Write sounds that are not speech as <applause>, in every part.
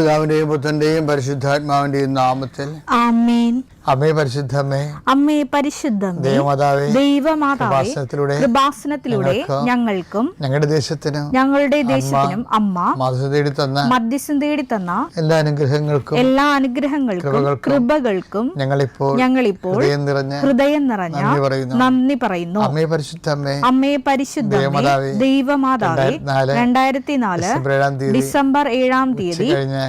പിതാവിന്റെയും പുത്രന്റെയും പരിശുദ്ധാത്മാവിന്റെയും നാമത്തിൽ. അമ്മേ പരിശുദ്ധമേ. അമ്മേ പരിശുദ്ധം ദേവമാതാവേ ദൈവമാതാവേ കൃപാസനത്തിലൂടെ ഞങ്ങൾക്കും ഞങ്ങളുടെ ദേശത്തിനും ഞങ്ങളുടെ ദേശത്തിനും അമ്മ മധു തേടി തന്ന മധ്യസ്ഥം തേടി തന്ന എല്ലാ അനുഗ്രഹങ്ങൾക്കും എല്ലാ അനുഗ്രഹങ്ങൾക്കും കൃപകൾക്കും ഞങ്ങളിപ്പോൾ ഞങ്ങളിപ്പോൾ ഹൃദയം നിറഞ്ഞ ഹൃദയം നിറഞ്ഞ നന്ദി പറയുന്നു. അമ്മേ പരിശുദ്ധമേ അമ്മേ പരിശുദ്ധ ദേവമാതാവേ, രണ്ടായിരത്തി നാല് ഡിസംബർ ഏഴാം തീയതി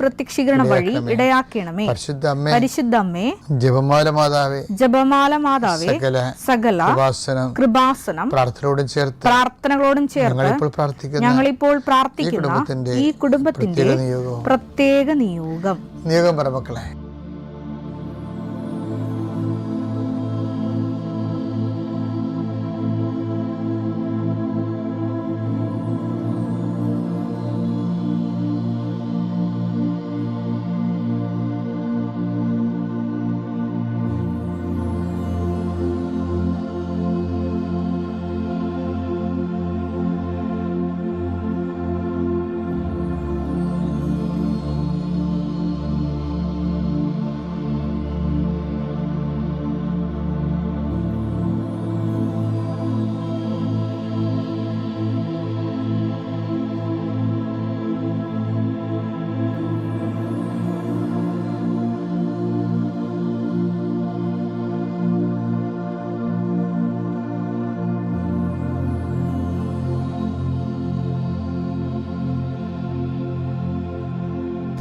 പ്രത്യക്ഷീകരണം വഴി ഇടയാക്കണമേ. പരിശുദ്ധ അമ്മേ. പരിശുദ്ധമ്മേ. ജപമാല മാതാവേ. ജപമാല മാതാവേ. സകല കൃപാസനം. പ്രാർത്ഥനയോടും ചേർത്ത് പ്രാർത്ഥനകളോടും ചേർത്ത് ഞങ്ങളിപ്പോൾ പ്രാർത്ഥിക്കുന്ന ഈ പ്രാർത്ഥിക്കുന്ന കുടുംബത്തിന്റെ ഈ കുടുംബത്തിന്റെ പ്രത്യേക പ്രത്യേക നിയോഗം. നിയോഗം പറ മക്കളെ.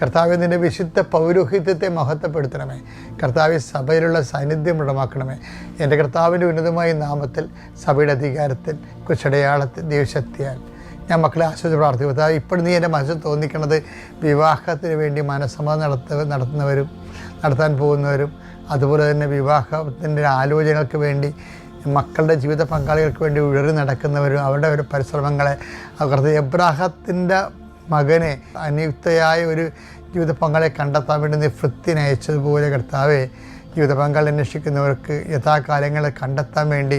കർത്താവിന്റെ വിശുദ്ധ പൗരോഹിത്യത്തെ മഹത്വപ്പെടുത്തണമേ. കർത്താവ് സഭയിലുള്ള സാന്നിധ്യം ഉടമാക്കണമേ. എന്റെ കർത്താവിന്റെ ഉന്നതമായ നാമത്തിൽ സഭയുടെ അധികാരത്തിൽ കുച്ചടയാളത്തിൽ ദൈവശക്തിയാൽ. ഞാൻ മക്കളെ ആശ്വസിച്ച് പ്രാർത്ഥിക്കും കർത്താവ് ഇപ്പോഴും നീ എന്റെ മനസ്സിൽ തോന്നിക്കണത് വിവാഹത്തിന് വേണ്ടി മനസ്സമ്മതം നടത്ത നടത്തുന്നവരും നടത്താൻ പോകുന്നവരും അതുപോലെ തന്നെ വിവാഹത്തിന്റെ ആലോചനകൾക്ക് വേണ്ടി മക്കളുടെ ജീവിത പങ്കാളികൾക്ക് വേണ്ടി ഉഴറി നടക്കുന്നവരും അവരുടെ ഒരു പരിശ്രമങ്ങളെ അവർക്ക് എബ്രാഹത്തിന്റെ മകനെ അനിയുക്തയായ ഒരു ജീവിത പങ്കാളെ കണ്ടെത്താൻ വേണ്ടി നീ വൃത്തിന് അയച്ചതുപോലെ കർത്താവെ ജീവിത പങ്കാളി അന്വേഷിക്കുന്നവർക്ക് യഥാകാലങ്ങളെ കണ്ടെത്താൻ വേണ്ടി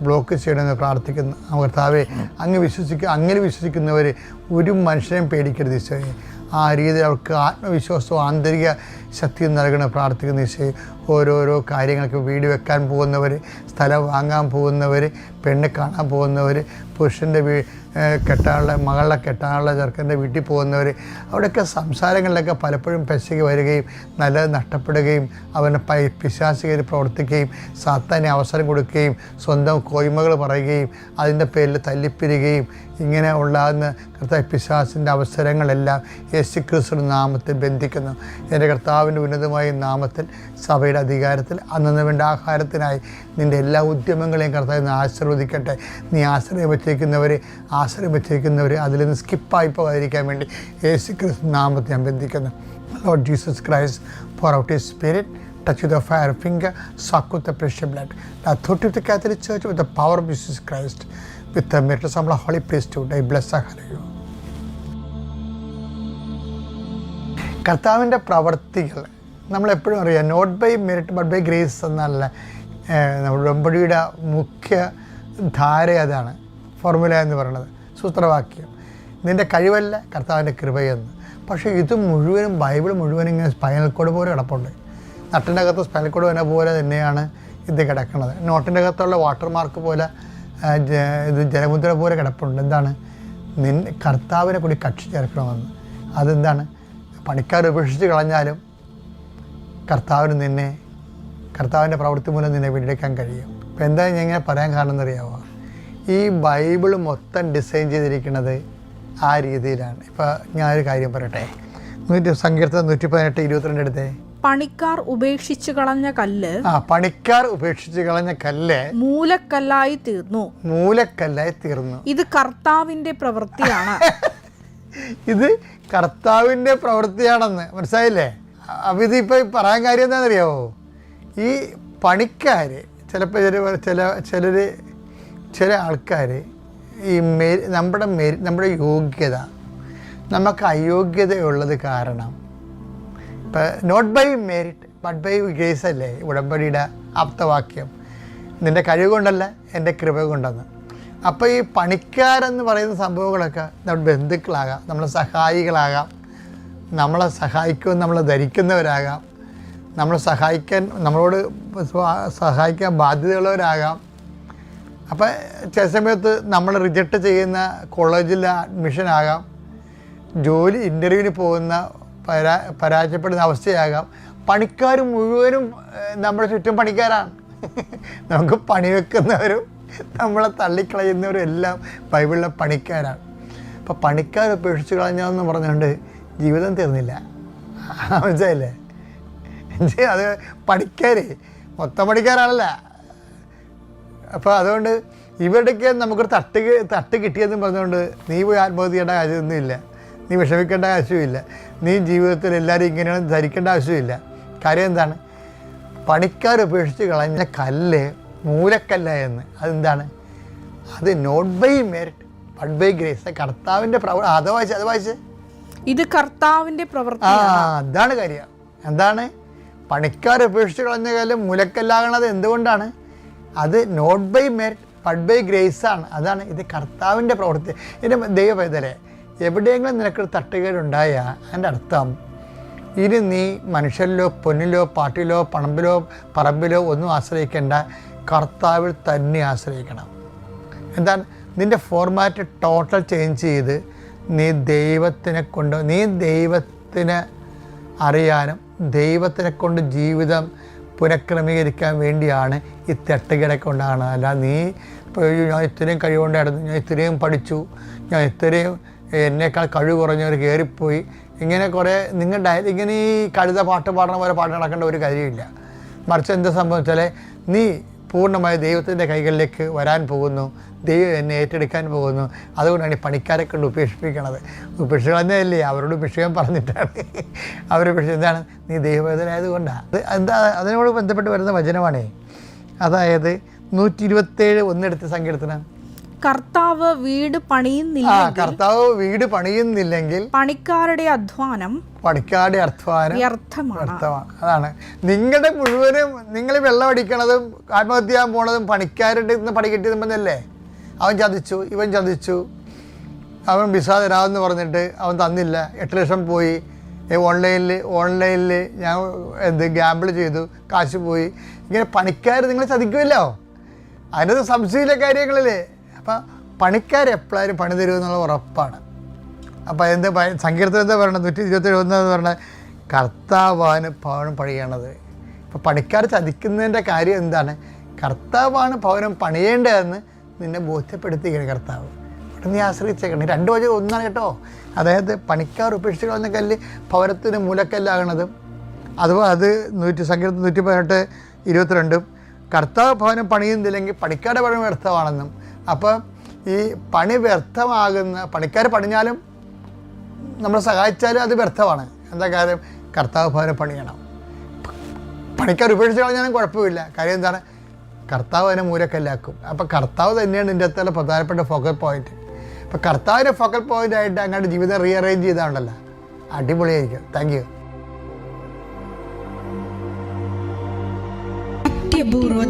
ബ്ലോക്ക് ചെയ്യണമെന്ന് പ്രാർത്ഥിക്കുന്നു കർത്താവെ അങ്ങ് വിശ്വസിക്കുക അങ്ങനെ വിശ്വസിക്കുന്നവർ ഒരു മനുഷ്യനെയും പേടിക്കരുത് ഈശോയെ. ആ രീതിയിൽ അവർക്ക് ആത്മവിശ്വാസവും ആന്തരിക ശക്തിയും നൽകണം പ്രാർത്ഥിക്കുന്ന ഈശോയെ ഓരോരോ കാര്യങ്ങൾക്ക് വീട് വെക്കാൻ പോകുന്നവർ സ്ഥലം വാങ്ങാൻ പോകുന്നവർ പെണ്ണ് കാണാൻ പോകുന്നവർ പുരുഷന്റെ വീ കെട്ടാനുള്ള മകളുടെ കെട്ടാനുള്ള ചെറുക്കന്റെ വീട്ടിൽ പോകുന്നവർ അവിടെയൊക്കെ സംസാരങ്ങളിലൊക്കെ പലപ്പോഴും പെശകി വരികയും നല്ലത് നഷ്ടപ്പെടുകയും അവനെ പൈ പിശാസികര് പ്രവർത്തിക്കുകയും സാത്താനെ അവസരം കൊടുക്കുകയും സ്വന്തം കോയ്മകൾ പറയുകയും അതിന്റെ പേരിൽ തല്ലിപ്പിരുകയും ഇങ്ങനെ ഉണ്ടാകുന്ന കർത്താവ് പിശാസിന്റെ അവസരങ്ങളെല്ലാം യേശു ക്രിസ്തു നാമത്തിൽ ബന്ധിക്കുന്നു. എന്റെ കർത്താവിന്റെ ഉന്നതമായ നാമത്തിൽ സഭയുടെ അധികാരത്തിൽ അന്നന്ന് വേണ്ട ആഹാരത്തിനായി നിന്റെ എല്ലാ ഉദ്യമങ്ങളെയും കർത്താവിന് ആശീർവദിക്കട്ടെ. നീ ആശ്രയം വച്ചേക്കുന്നവരെ ആശ്രയം വച്ചേക്കുന്നവരെ അതിൽ നിന്ന് സ്കിപ്പായി പോകാതിരിക്കാൻ വേണ്ടി യേശു ക്രിസ്തു നാമത്തെ അഭ്യർത്ഥിക്കുന്നു lord Jesus Christ pour out his spirit touch with the fire finger suck with the precious blood authority with the Catholic church with the power of Jesus Christ with the merits നമ്മളെ holy place to die ആ ഹലയോ കർത്താവിന്റെ പ്രവർത്തികൾ. നമ്മളെപ്പോഴും അറിയാം not by merit but by grace എന്നല്ല. നമ്മുടെ ഉടമ്പടിയുടെ മുഖ്യ ധാര അതാണ് ഫോർമുല എന്ന് പറയുന്നത് സൂത്രവാക്യം. നിന്റെ കഴിവല്ല കർത്താവിന്റെ കൃപയെന്ന്. പക്ഷേ ഇത് മുഴുവനും ബൈബിൾ മുഴുവനും ഇങ്ങനെ സ്പൈനൽ കോഡ് പോലെ കിടപ്പുണ്ട്. നട്ടിന്റെ അകത്ത് സ്പൈനൽ കോഡ് വന്ന പോലെ തന്നെയാണ് ഇത് കിടക്കുന്നത് നോട്ടിന്റെ അകത്തുള്ള വാട്ടർമാർക്ക് പോലെ ഇത് ജലമുദ്ര പോലെ കിടപ്പുണ്ട്. എന്താണ്? നിൻ കർത്താവിനെ കൂടി കക്ഷി ചേർക്കണമെന്ന്. അതെന്താണ്? പണിക്കാർ ഉപേക്ഷിച്ച് കളഞ്ഞാലും കർത്താവിന് നിന്നെ കർത്താവിന്റെ പ്രവൃത്തി മൂലം നിന്നെ വീണ്ടെടുക്കാൻ കഴിയും. ഇപ്പം എന്താ ഞാൻ ഇങ്ങനെ പറയാൻ കാരണം എന്നറിയാമോ ഈ ബൈബിൾ മൊത്തം ഡിസൈൻ ചെയ്തിരിക്കുന്നത് ആ രീതിയിലാണ്. ഇപ്പോൾ ഞാനൊരു കാര്യം പറയട്ടെ. നൂറ്റി സങ്കീർത്തനം നൂറ്റി പതിനെട്ട് ഇരുപത്തിരണ്ട് എടുത്തേ. പണിക്കാർ ഉപേക്ഷിച്ചു കളഞ്ഞ കല്ല് ആ പണിക്കാർ ഉപേക്ഷിച്ച് കളഞ്ഞ കല്ല് മൂലക്കല്ലായി തീർന്നു. മൂലക്കല്ലായി തീർന്നു. ഇത് കർത്താവിന്റെ പ്രവൃത്തിയാണ്. <laughs> ഇത് കർത്താവിന്റെ പ്രവൃത്തിയാണെന്ന്. മനസ്സിലായില്ലേ? അപ്പം ഇതിപ്പോൾ പറയാൻ കാര്യം എന്താണെന്നറിയാമോ ഈ പണിക്കാർ ചിലപ്പോൾ ചില ചില ചിലർ ചില ആൾക്കാർ ഈ മെരി നമ്മുടെ മെരി നമ്മുടെ യോഗ്യത നമുക്ക് അയോഗ്യതയുള്ളത് കാരണം ഇപ്പം not by merit but by grace അല്ലേ ഉടമ്പടിയുടെ ആപ്തവാക്യം. നിന്റെ കഴിവ് കൊണ്ടല്ല എന്റെ കൃപ കൊണ്ടെന്ന്. അപ്പോൾ ഈ പണിക്കാരെന്ന് പറയുന്ന സംഭവങ്ങളൊക്കെ നമ്മുടെ ബന്ധുക്കളാകാം നമ്മളെ സഹായികളാകാം നമ്മളെ സഹായിക്കുമെന്ന് നമ്മൾ ധരിക്കുന്നവരാകാം നമ്മളെ സഹായിക്കാൻ നമ്മളോട് സഹായിക്കാൻ ബാധ്യതയുള്ളവരാകാം. അപ്പം ചില സമയത്ത് നമ്മൾ റിജക്റ്റ് ചെയ്യുന്ന കോളേജിലെ അഡ്മിഷൻ ആകാം ജോലി ഇന്റർവ്യൂവിന് പോകുന്ന പരാ പരാജയപ്പെടുന്ന അവസ്ഥയാകാം. പണിക്കാർ മുഴുവനും നമ്മുടെ ചുറ്റും പണിക്കാരാണ്. നമുക്ക് പണി വെക്കുന്നവരും നമ്മളെ തള്ളിക്കളയുന്നവരെല്ലാം ബൈബിളിലെ പണിക്കാരാണ്. അപ്പോൾ പണിക്കാർ ഉപേക്ഷിച്ച് കളഞ്ഞാന്ന് പറഞ്ഞുകൊണ്ട് ജീവിതം തീർന്നില്ല. മനസ്സിലായില്ലേ? അത് പണിക്കാർ മൊത്തം പണിക്കാരാണല്ല. അപ്പോൾ അതുകൊണ്ട് ഇവരുടെയൊക്കെ നമുക്കൊരു തട്ട് തട്ട് കിട്ടിയെന്ന് പറഞ്ഞുകൊണ്ട് നീ പോയി ആത്മഹത്യ ചെയ്യേണ്ട കാര്യമൊന്നുമില്ല. നീ വിഷമിക്കേണ്ട ആവശ്യമില്ല നീ ജീവിതത്തിൽ എല്ലാവരും ഇങ്ങനെയാണ് ധരിക്കേണ്ട ആവശ്യമില്ല കാര്യം എന്താണ്? പണിക്കാർ ഉപേക്ഷിച്ച് കളഞ്ഞ കല്ല് മൂലക്കല്ല എന്ന്. അതെന്താണ്? അത് not by merit but by grace കർത്താവിന്റെ പ്രവർ അത് വായിച്ച് അത് വായിച്ച്. ഇത് കർത്താവിന്റെ പ്രവർത്തി ആ അതാണ് കാര്യം. എന്താണ്? പണിക്കാർ ഉപേക്ഷിച്ച് കളഞ്ഞ കാലം മുലക്കല്ലാകണത് എന്തുകൊണ്ടാണ്? അത് not by merit but by grace ആണ്. അതാണ് ഇത് കർത്താവിന്റെ പ്രവർത്തി എന്റെ ദൈവപൈതലെ എവിടെയെങ്കിലും നിനക്കൊരു തട്ടുകേടുണ്ടായാൽ അതിന്റെ അർത്ഥം ഇനി നീ മനുഷ്യരിലോ പൊന്നിലോ പാട്ടിലോ പണമ്പിലോ പറമ്പിലോ ഒന്നും ആശ്രയിക്കേണ്ട. കർത്താവിൽ തന്നെ ആശ്രയിക്കണം. എന്താണ്? നിന്റെ ഫോർമാറ്റ് ടോട്ടൽ ചേഞ്ച് ചെയ്ത് നീ ദൈവത്തിനെ കൊണ്ട് നീ ദൈവത്തിന് അറിയാനും ദൈവത്തിനെ കൊണ്ട് ജീവിതം പുനഃക്രമീകരിക്കാൻ വേണ്ടിയാണ് ഈ തെട്ടുകിടക്ക് ഉണ്ടാകുന്നത് അല്ല നീ ഇപ്പോൾ ഞാൻ ഇത്രയും കഴിവുണ്ടായിരുന്നു ഞാൻ ഇത്രയും പഠിച്ചു ഞാൻ ഇത്രയും എന്നേക്കാൾ കഴിവ് കുറഞ്ഞവർ കയറിപ്പോയി. ഇങ്ങനെ കുറേ നിങ്ങളുടെ ഇങ്ങനെ ഈ കഴുത പാട്ട് പാടുന്ന പോലെ പാട്ട് നടക്കേണ്ട ഒരു കാര്യമില്ല. മറിച്ച് എന്താ സംഭവിച്ചാൽ നീ പൂർണമായ ദൈവത്തിന്റെ കൈകളിലേക്ക് വരാൻ പോകുന്നു. ദൈവം എന്നെ ഏറ്റെടുക്കാൻ പോകുന്നു. അതുകൊണ്ടാണ് ഈ പണിക്കാരെ കൊണ്ട് ഉപേക്ഷിപ്പിക്കണത്. ഉപേക്ഷിക്കുന്നതല്ലേ അവരോട് വിഷയം പറഞ്ഞിട്ടാണ്. അവർ പക്ഷേ എന്താണ്? നീ ദൈവവേദനായത് കൊണ്ടാണ് അത് എന്താ? അതിനോട് ബന്ധപ്പെട്ട് വരുന്ന വചനമാണേ. അതായത് നൂറ്റി ഇരുപത്തേഴ് ഒന്നെടുത്ത് സങ്കീർത്തനം കർത്താവ് വീട് ആ പണിയുന്നില്ല കർത്താവ് വീട് പണിയുന്നില്ലെങ്കിൽ പണിക്കാരുടെ അധ്വാനം പണിക്കാരുടെ അധ്വാനം വ്യർത്ഥമാണ്. അർത്ഥമാണ് അതാണ്. നിങ്ങളുടെ മുഴുവനും നിങ്ങൾ വെള്ളം അടിക്കണതും ആത്മഹത്യ ചെയ്യാൻ പോണതും പണിക്കാരുടെ നിന്ന് പണി കിട്ടിയതുമ്പന്നല്ലേ അവൻ ചതിച്ചു ഇവൻ ചതിച്ചു. അവൻ വിസ തരാമെന്ന് പറഞ്ഞിട്ട് അവൻ തന്നില്ല. എട്ട് ലക്ഷം പോയി. ഓൺലൈനിൽ ഓൺലൈനിൽ ഞാൻ എന്ത് ഗ്യാമ്പിൾ ചെയ്തു കാശ് പോയി. ഇങ്ങനെ പണിക്കാർ നിങ്ങളെ ചതിക്കുമല്ലോ? അതിനകത്ത് സംശയമില്ല കാര്യങ്ങളില്ലേ അപ്പം പണിക്കാർ പണി തരുമെന്നുള്ള ഉറപ്പാണ്. അപ്പോൾ എന്ത് സങ്കീർത്തനം എന്താ പറയുന്നത് നൂറ്റി ഇരുപത്തേഴ് ഒന്ന് എന്ന് പറഞ്ഞാൽ കർത്താവാണ് ഭവനം പണിയണത്. ഇപ്പോൾ പണിക്കാർ ചതിക്കുന്നതിന്റെ കാര്യം എന്താണ്? കർത്താവാണ് ഭവനം പണിയേണ്ടതെന്ന് നിന്നെ ബോധ്യപ്പെടുത്തിയിരിക്കണം കർത്താവ്. അവിടെ നീ ആശ്രയിച്ചേക്കണം. രണ്ട് വചനം ഒന്നാണ് കേട്ടോ. അതായത് പണിക്കാർ ഉപേക്ഷിച്ച് കളഞ്ഞ കല്ല് ഭവനത്തിന് മൂലക്കല്ലാകണതും അഥവാ അത് നൂറ്റി സങ്കീർത്തം നൂറ്റി പതിനെട്ട് ഇരുപത്തിരണ്ടും കർത്താവ് ഭവനം പണിയുന്നില്ലെങ്കിൽ പണിക്കാരുടെ പണി വ്യർത്ഥമാണെന്നും അപ്പം ഈ പണി വ്യർത്ഥമാകുന്ന പണിക്കാർ പണിഞ്ഞാലും നമ്മളെ സഹായിച്ചാലും അത് വ്യർത്ഥമാണ്. എന്താ കാര്യം? കർത്താവ് ഭവനം പണിയണം. പണിക്കാർ ഉപേക്ഷിച്ച് കളഞ്ഞാലും കുഴപ്പമില്ല. കാര്യം എന്താണ്? കർത്താവ് അതിനെ മൂലക്കല്ലാക്കും അപ്പോൾ കർത്താവ് തന്നെയാണ് ഇതിന്റെ അകത്തുള്ള പ്രധാനപ്പെട്ട ഫോക്കൽ പോയിന്റ് അപ്പോൾ കർത്താവിന്റെ ഫോക്കൽ പോയിന്റ് ആയിട്ട് അങ്ങോട്ട് ജീവിതം റീഅറേഞ്ച് ചെയ്താണല്ലോ അടിപൊളിയായിരിക്കും. താങ്ക് യു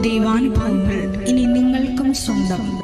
ദൈവാനുഭവങ്ങൾ ഇനി നിങ്ങൾക്കും സ്വന്തം.